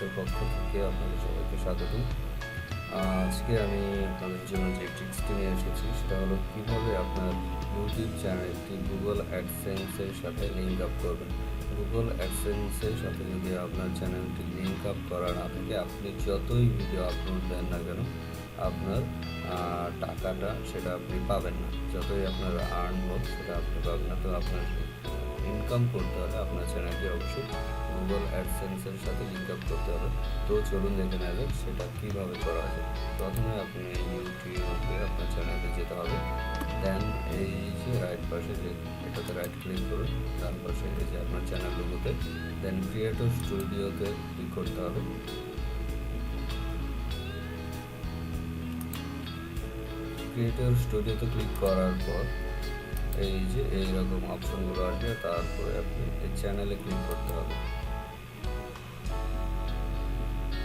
ট্রিক্সের পক্ষ থেকে আপনাদের সবাইকে স্বাগতম। আজকে আমি আপনাদের জন্য যে ট্রিক্সটি নিয়ে এসেছি, সেটা হলো কীভাবে আপনার ইউটিউব চ্যানেলটি গুগল অ্যাডসেন্সের সাথে লিঙ্ক আপ করবেন। গুগল অ্যাডসেন্সের সাথে যদি আপনার চ্যানেলটি লিঙ্ক আপ করা না থাকে, আপনি যতই ভিডিও আপলোড দেন না কেন, আপনার টাকাটা সেটা আপনি পাবেন না। যতই আপনার আর্ন হোক, সেটা আপনি পাবেন না। তো আপনার ইনকাম করতে হলে আপনার চ্যানেলটি অবশ্যই। গুগল অ্যাডসেন্সের সাথে লিঙ্ক আপ করতে হবে। তো চলুন দেখে যাক সেটা কীভাবে করা যায়। প্রথমে আপনি ইউটিউবে আপনার চ্যানেলে যেতে হবে। দেন এই যে রাইট পাশে যে, এটাতে রাইট ক্লিক করুন। ডান পাশে এই যে আপনার চ্যানেল দেন ক্রিয়েটর স্টুডিওতে ক্লিক করতে হবে। ক্রিয়েটর স্টুডিওতে ক্লিক করার পর এই যে এইরকম অপশনগুলো আসবে, তারপরে আপনি এই চ্যানেলে ক্লিক করতে হবে।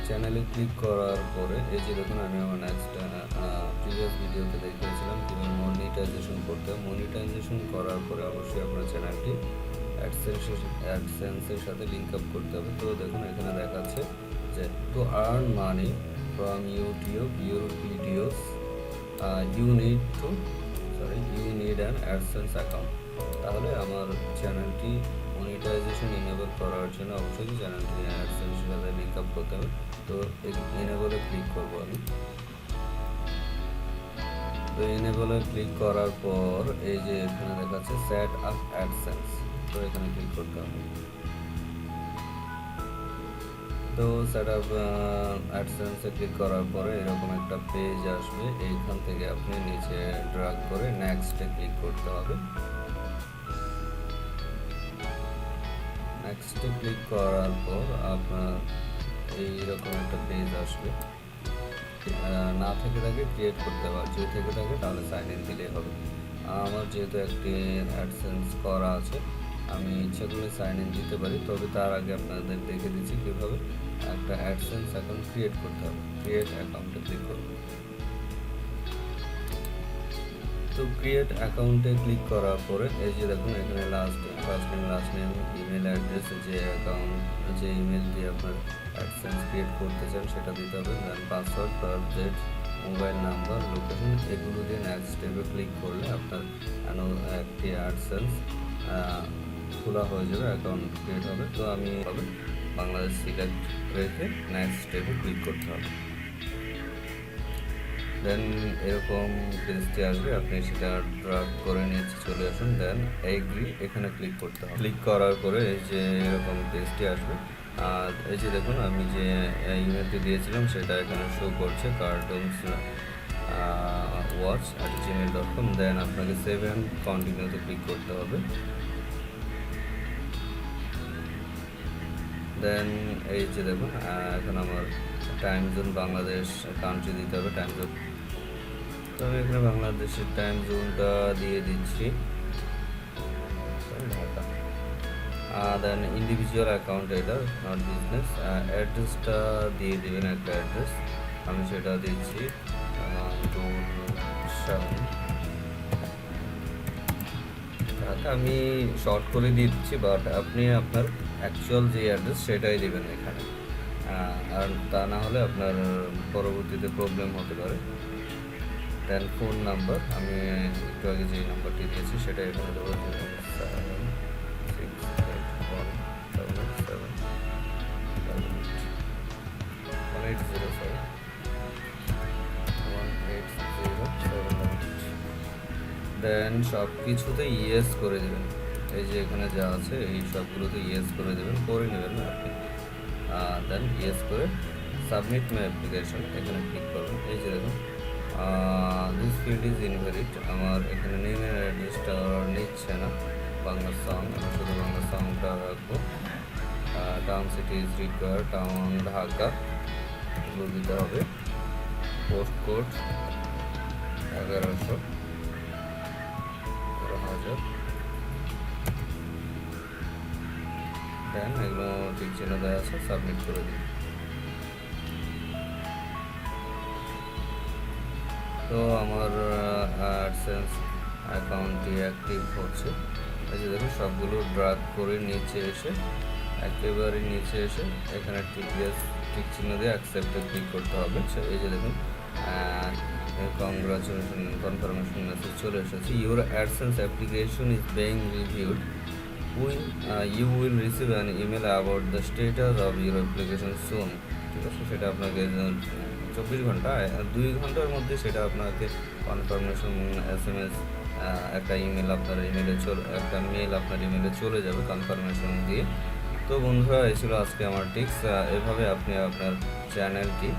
চ্যানেলে ক্লিক করার পরে, এই যে দেখুন আমি আমার নেক্সট প্রিভিয়াস ভিডিওতে দেখিয়েছিলাম কীভাবে মনিটাইজেশন করতে হবে মনিটাইজেশন করার পরে অবশ্যই আপনার চ্যানেলটি অ্যাডসেন্সের অ্যাডসেন্সের সাথে লিঙ্ক আপ করতে হবে। তো দেখুন, এখানে দেখাচ্ছে যে to earn money from YouTube your videos you need to sorry you need an AdSense account তাহলে আমার চ্যানেলটি মনিটাইজেশন ইনেবল করার জন্য অবশ্যই চ্যানেলটি অ্যাডসেন্স সাথে লিঙ্ক আপ করতে হবে। তো ইনেবলে ক্লিক করব আমি। তো এনেবলে ক্লিক করার পর এই যে এখানে দেখাচ্ছে সেট আপ অ্যাডসেন্স তো এখানে ক্লিক করতে হবে। তো সেট আপ অ্যাডসেন্সে ক্লিক করার পরে এরকম একটা পেজ আসবে। এইখান থেকে আপনি নিচে ড্রাগ করে নেক্সটে ক্লিক করতে হবে। নেক্সটে ক্লিক করার পর আপনার এইরকম একটা পেজ আসবে। না থেকে থাকে ক্রিয়েট করতে আর যদি থেকে থাকে তাহলে সাইন ইন দিলেই হবে। আমার যেহেতু একটি অ্যাডসেন্স করা আছে আমি ইচ্ছা করলে সাইন ইন দিতে পারি, তবে তার আগে আপনাদের দেখে দিচ্ছি কীভাবে একটা অ্যাডসেন্স অ্যাকাউন্ট ক্রিয়েট করতে হবে। ক্রিয়েট অ্যাকাউন্টে ক্লিক করব তো ক্রিয়েট অ্যাকাউন্টে ক্লিক করার পরে, এই যে দেখুন, এখানে last first name last name email address যে অ্যাকাউন্ট যে ইমেল দিয়ে আপনার অ্যাডসেন্স ক্রিয়েট করতে চান, সেটা দিতে হবে। Then password birth date mobile number location এগুলো দিয়ে নেক্সট স্টেপে ক্লিক করলে আপনার একটি অ্যাডসেন্স খোলা হয়ে যাবে অ্যাকাউন্ট ক্রিয়েট হবে। তো আমি হবে বাংলাদেশ সিলেক্ট রেখে নেক্সট স্টেপে ক্লিক করতে হবে। দেন এরকম পেজটি আসবে, আপনি সেটা ড্রাগ করে নিচে চলে আসুন। দেন এগ্রি এখানে ক্লিক করতে হবে। ক্লিক করার পরে এই যে এরকম পেজটি আসবে, আর এই যে দেখুন, আমি যে ইমেলটি দিয়েছিলাম, সেটা এখানে শো করছে cartoons watch at Gmail dot com then আপনাকে সেভেন কন্টিনিউতে ক্লিক করতে হবে। দেন এই যে দেখুন এখন আমার টাইম জোন বাংলাদেশ কান্ট্রি দিতে হবে টাইম জোন তো আমি এখানে বাংলাদেশের টাইম জোনটা দিয়ে দিচ্ছি। দেন ইন্ডিভিজুয়াল অ্যাকাউন্ট এটা নট বিজনেস অ্যাড্রেসটা দিয়ে দেবেন একটা অ্যাড্রেস আমি সেটা দিচ্ছি। ঢাকা আমি শর্ট করে দিয়ে দিচ্ছি বাট আপনি আপনার অ্যাকচুয়াল যে অ্যাড্রেস সেটাই দেবেন এখানে। আর তা না হলে আপনার পরবর্তীতে প্রবলেম হতে পারে। দেন ফোন নাম্বার আমি একটু আগে যে নাম্বারটি দিয়েছি, সেটা এখানে দেবো জিরো দেন সব কিছুতে ইয়েস করে দেবেন। এই যে এখানে যা আছে, এই সবগুলোতে ইয়েস করে দেবেন, করে নেবেন না আপনি। দেন ইয়েস করে সাবমিট মাই অ্যাপ্লিকেশন এখানে ক্লিক করবেন। এই যে দেখুন দিস ফিল্ড ইজ ইনভ্যালিড আমার এখানে নেমের অ্যাড্রেসটা নিচ্ছে না। বাংলা সং আমি শুধু বাংলা সংটা রাখব। Town city is require town Dhaka, এগুলো দিতে হবে। পোস্ট কোড এগারোশো। এগারো এগুলো ঠিক চিহ্ন দেওয়া আছে সাবমিট করে দিন। তো আমার অ্যাডসেন্স অ্যাকাউন্টটি অ্যাক্টিভ হচ্ছে। এই যে দেখুন, সবগুলো ড্রাগ করে নিচে এসে, একেবারে নিচে এসে এখানে টিপিএস টিক চিহ্ন দিয়ে অ্যাকসেপ্টে ক্লিক করতে হবে। এই যে দেখুন কংগ্রাচুলেশন কনফার্মেশন মেসেজ চলে এসেছে। Your AdSense application is being reviewed we you will receive an email about the status of your application soon ঠিক আছে, সেটা আপনাকে চব্বিশ ঘণ্টা দুই ঘণ্টার মধ্যে সেটা আপনাকে কনফার্মেশন এস এম এস একটা ইমেল আপনার ইমেলে চলে, একটা মেল আপনার ইমেলে চলে যাবে কনফার্মেশন দিয়ে। তো বন্ধুরা, এই ছিল আজকে আমার টিপস এভাবে আপনি আপনার চ্যানেলটি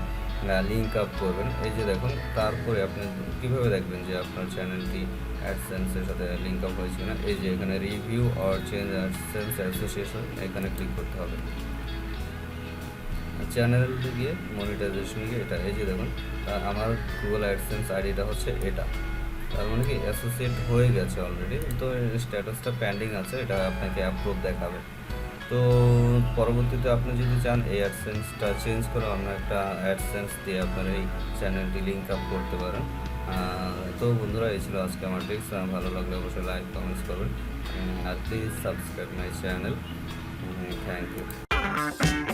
লিঙ্ক আপ করবেন। এই যে দেখুন, তারপরে আপনি কীভাবে দেখবেন যে আপনার চ্যানেলটি অ্যাডসেন্সের সাথে লিঙ্ক আপ হয়েছে কিনা? এই যে এখানে review or change AdSense association এখানে ক্লিক করতে হবে। চ্যানেলটি গিয়ে মনিটাইজেশন গিয়ে এটা, এই যে দেখুন আমার গুগল অ্যাডসেন্স আইডিটা হচ্ছে এটা। তার মানে কি অ্যাসোসিয়েট হয়ে গেছে অলরেডি তো স্ট্যাটাসটা পেন্ডিং আছে, এটা আপনাকে অ্যাপ্রুভ দেখাবে। তো পরবর্তীতে আপনি যদি চান এই অ্যাডসেন্সটা চেঞ্জ করে অন্য একটা অ্যাডসেন্স দিয়ে আপনার এই চ্যানেলটি লিঙ্ক আপ করতে পারেন। তো বন্ধুরা, এই ছিল আজকে আমার টিপস ভালো লাগলে অবশ্যই লাইক কমেন্টস করবেন। আর please subscribe my channel thank you